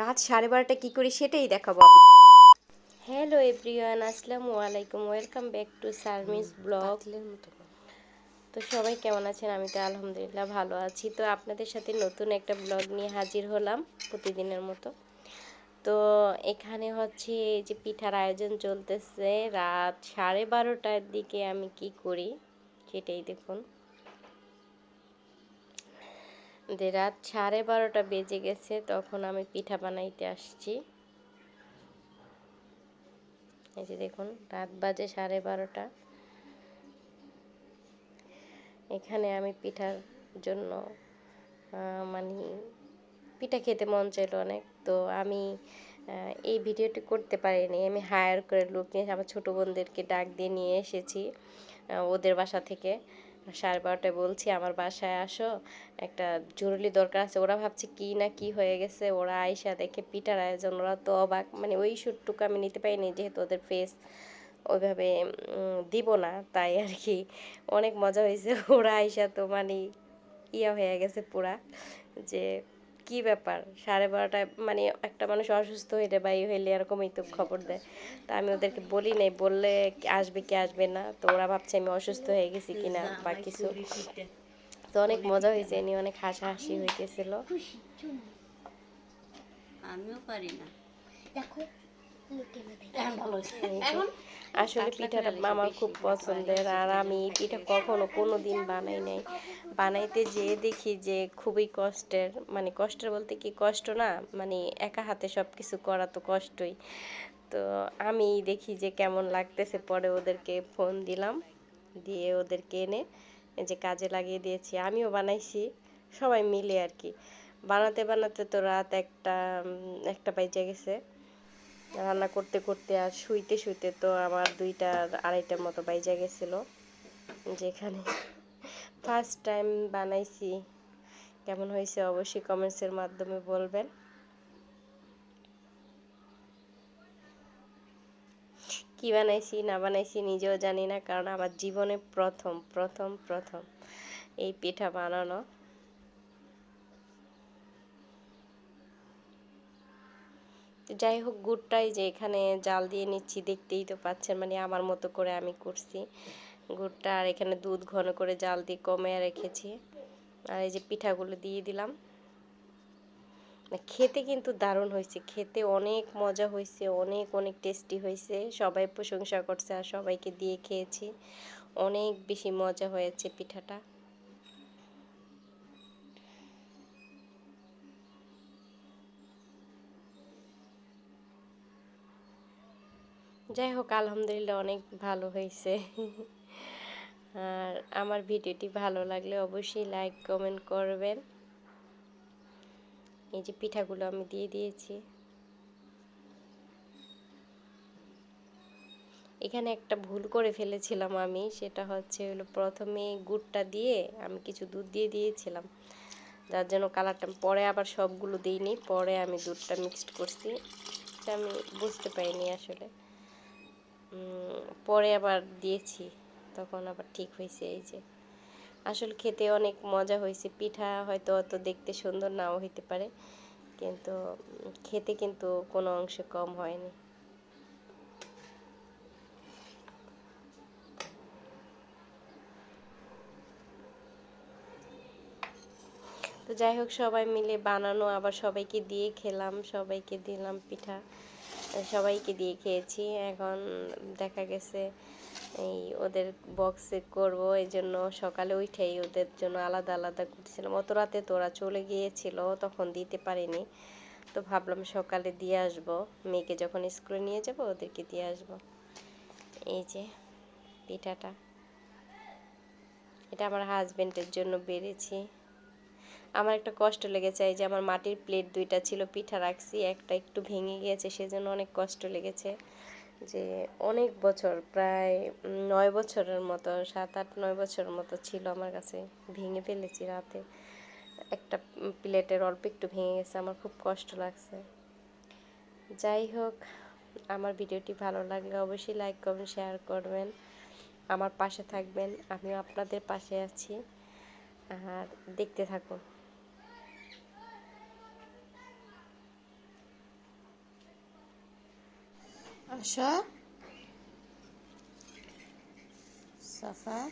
রাত সাড়ে বারোটা কী করি সেটাই দেখাবো হ্যালো এভরিওয়ান আসসালামু আলাইকুম। ওয়েলকাম ব্যাক টু সার্মিস ব্লগ তো সবাই কেমন আছেন? আমি তো আলহামদুলিল্লাহ ভালো আছি। তো আপনাদের সাথে নতুন একটা ব্লগ নিয়ে হাজির হলাম প্রতিদিনের মতো। তো এখানে হচ্ছে এই যে পিঠার আয়োজন চলতেছে। রাত সাড়ে বারোটার দিকে আমি কি করি সেটাই দেখুন। যে রাত সাড়ে বারোটা বেজে গেছে, তখন আমি পিঠা বানাইতে আসছি। এই যে দেখুন, রাত বাজে সাড়ে বারোটা। এখানে আমি পিঠার জন্য মানে পিঠা খেতে মন চাইলো অনেক। তো আমি এই ভিডিওটি করতে পারিনি। আমি হায়ার করে লোক নিয়ে আমার ছোটো বোনদেরকে ডাক দিয়ে নিয়ে এসেছি ওদের বাসা থেকে। সাড়ে বারোটায় বলছি, আমার বাসায় আসো, একটা জরুরি দরকার আছে। ওরা ভাবছে, কি না কি হয়ে গেছে? ওরা আইসা দেখে পিটার আয়োজন, ওরা তো অবাক। মানে ওই শ্যুটটুকু আমি নিতে পারিনি, যেহেতু ওদের ফেস ওইভাবে দিব না, তাই আর কি। অনেক মজা হয়েছে। ওরা আইসা তো মানে ইয়া হয়ে গেছে পুরা, যে কি ব্যাপার? সাড়ে বারোটায় মানে একটা মানুষ অসুস্থ হইলে বা এই হইলে এরকমই তো খবর দেয়। তা আমি ওদেরকে বলি নাই, বললে আসবে কি আসবে না, তো ওরা ভাবছে আমি অসুস্থ হয়ে গেছি কিনা বা কিছু। তো অনেক মজা হয়েছে এনি অনেক হাসাহাসি হইতেছিল। আমিও পারি না। আসলে পিঠাটা আমার খুব পছন্দের আর আমি পিঠা কখনো কোনো দিন বানাই নাই। বানাইতে যেয়ে দেখি যে খুবই কষ্টের মানে কষ্টের বলতে কি কষ্ট না মানে একা হাতে সব কিছু করা তো কষ্টই। তো আমি দেখি যে কেমন লাগতেছে পরে ওদেরকে ফোন দিলাম দিয়ে ওদেরকে এনে যে কাজে লাগিয়ে দিয়েছি আমিও বানাইছি সবাই মিলে আর কি। বানাতে বানাতে তো রাত একটা একটা বাইজে গেছে। রান্না করতে করতে আর শুইতে শুইতে তো আমার দুইটা আড়াইটার মতো বাইজা গেছিল। যেখানে ফার্স্ট টাইম বানাইছি। কেমন হয়েছে অবশ্যই কমেন্টসের মাধ্যমে বলবেন। কি বানাইছি, না বানাইছি নিজেও জানি না, কারণ আমার জীবনে প্রথম প্রথম প্রথম এই পিঠা বানানো। যাই হোক, গুড়টাই যে এখানে জাল দিয়ে নিচ্ছি, দেখতেই তো পাচ্ছেন মানে আমার মতো করে আমি করছি। গুড়টা আর এখানে দুধ ঘন করে জাল দিয়ে কমে রেখেছি। আর এই যে পিঠাগুলো দিয়ে দিলাম। খেতে কিন্তু দারুণ হয়েছে, খেতে অনেক মজা হয়েছে, অনেক অনেক টেস্টি হয়েছে। সবাই প্রশংসা করছে আর সবাইকে দিয়ে খেয়েছি। অনেক বেশি মজা হয়েছে পিঠাটা। যাই হোক, আলহামদুলিল্লাহ অনেক ভালো হয়েছে। আর আমার ভিডিওটি ভালো লাগলে অবশ্যই লাইক কমেন্ট করবেন। এই যে পিঠাগুলো আমি দিয়ে দিয়েছি। এখানে একটা ভুল করে ফেলেছিলাম আমি, সেটা হচ্ছে হলো প্রথমে গুড়টা দিয়ে আমি কিছু দুধ দিয়ে দিয়েছিলাম। যার জন্য কালারটা পরে আবার সবগুলো দিইনি, পরে আমি দুধটা মিক্সড করছি। আমি বুঝতে পারিনি আসলে। পরে আবার দিয়েছি, তখন আবার ঠিক হয়েছে এই যে। আসলে খেতে অনেক মজা হয়েছে, পিঠা হয়তো অত দেখতে সুন্দর নাও হইতে পারে, কিন্তু খেতে কিন্তু কোনো অংশে কম হয়নি। তো যাই হোক, সবাই মিলে বানানো, আবার সবাইকে দিয়ে খেলাম, সবাইকে দিলাম পিঠা। সবাইকে দিয়ে খেয়েছি। এখন দেখা গেছে এই ওদের বক্সে করব, এই জন্য সকালে উঠেই ওদের জন্য আলাদা আলাদা করতেছিলাম। অত রাতে তোরা চলে গিয়েছিল, তখন দিতে পারিনি। তো ভাবলাম সকালে দিয়ে আসব। মেয়েকে যখন স্কুলে নিয়ে যাব, ওদেরকে দিয়ে আসব। এই যে পিঠাটা। এটা আমার হাজবেন্ডের জন্য বেড়েছি। আমার একটা কষ্ট লেগেছে এই যে আমার মাটির প্লেট দুইটা ছিল, পিঠা রাখছি, একটা একটু ভেঙে গিয়েছে, সেজন্য অনেক কষ্ট লেগেছে। যে অনেক বছর, প্রায় নয় বছরের মতো, সাত আট নয় বছরের মতো ছিল আমার কাছে। ভেঙে ফেলেছি রাতে। একটা প্লেটের অল্প একটু ভেঙে গেছে, আমার খুব কষ্ট লাগছে। যাই হোক, আমার ভিডিওটি ভালো লাগলে অবশ্যই লাইক করবেন শেয়ার করবেন। আমার পাশে থাকবেন, আমিও আপনাদের পাশে আছি। আর দেখতে থাকুন। aşağı. Safa.